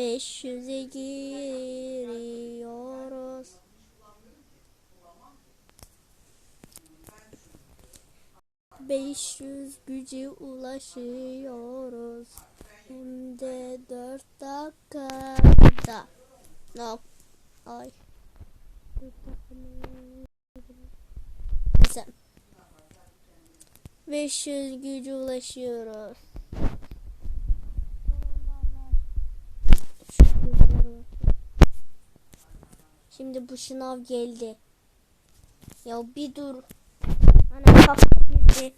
500'e giriyoruz. Beş yüz güce ulaşıyoruz. Hem dört dakikada. No. Ay. Neyse. 500 güce ulaşıyoruz. Şimdi bu şınav geldi. Ya bir dur. Ana kafam girdi.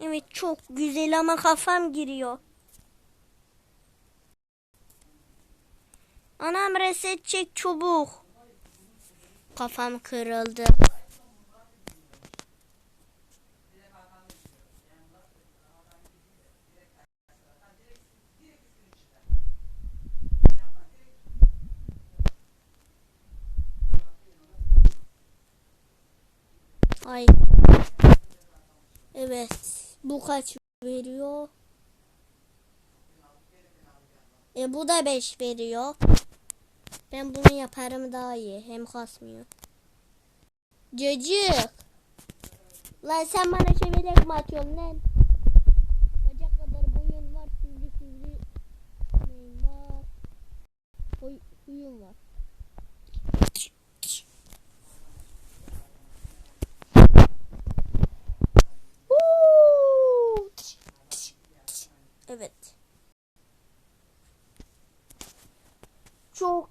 Evet çok güzel ama kafam giriyor. Anam reset çek çubuk. Kafam kırıldı. Ay. Evet. Bu kaç veriyor? E bu da 5 veriyor. Ben bunu yaparım daha iyi. Hem kasmıyor. Cacık. Lan sen bana çevirerek mi atıyorsun lan? Bacak kadar boyun var. Sivri sivri. Neyin var? Huy, huyun var. Huu! Evet. Çok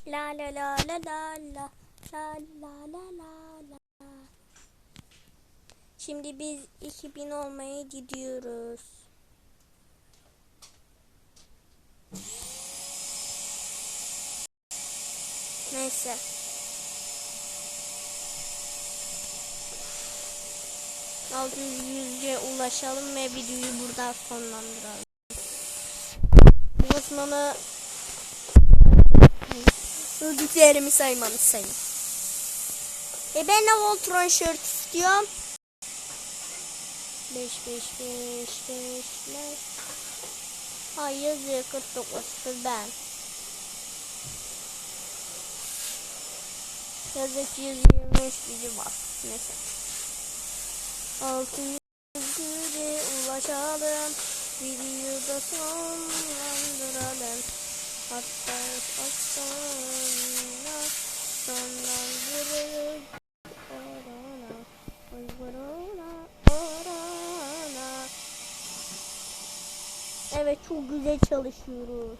La la la la la la la la la la la Şimdi biz 2000 olmaya gidiyoruz. Neyse. Altı yüzce ulaşalım ve videoyu burada sonlandıralım. Bu kısmını Öldüklerimi saymamış sayın. E ben de Voltron shirt istiyorum. 5 5 5 5 5 Hayır 49 ben. Yazık 123 gücü var. Neyse. 600 güce ulaşalım. Videoda sonlandıralım. Hatta Evet çok güzel çalışıyoruz.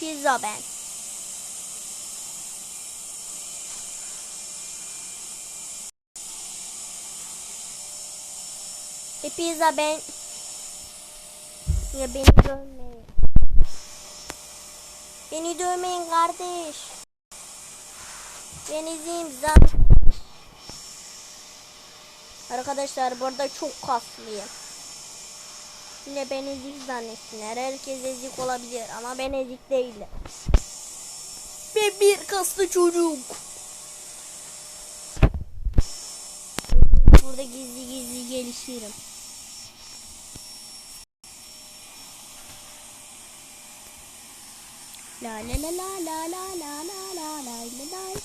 Pizza ben. E pizza ben. Ya beni görmeyin. Beni dövmeyin kardeş. Ben izleyeyim zan. Arkadaşlar burada çok kaslıyım. Yine ben ezik zannetsinler. Herkes ezik olabilir ama ben ezik değilim. Ben bir kaslı çocuk. Burada gizli gizli gelişirim. La la la la la la la la la la la la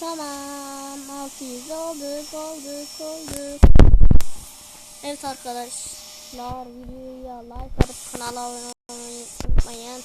Tamam 600 olduk olduk olduk Evet arkadaşlar videoya like atıp kanala abone olmayı unutmayın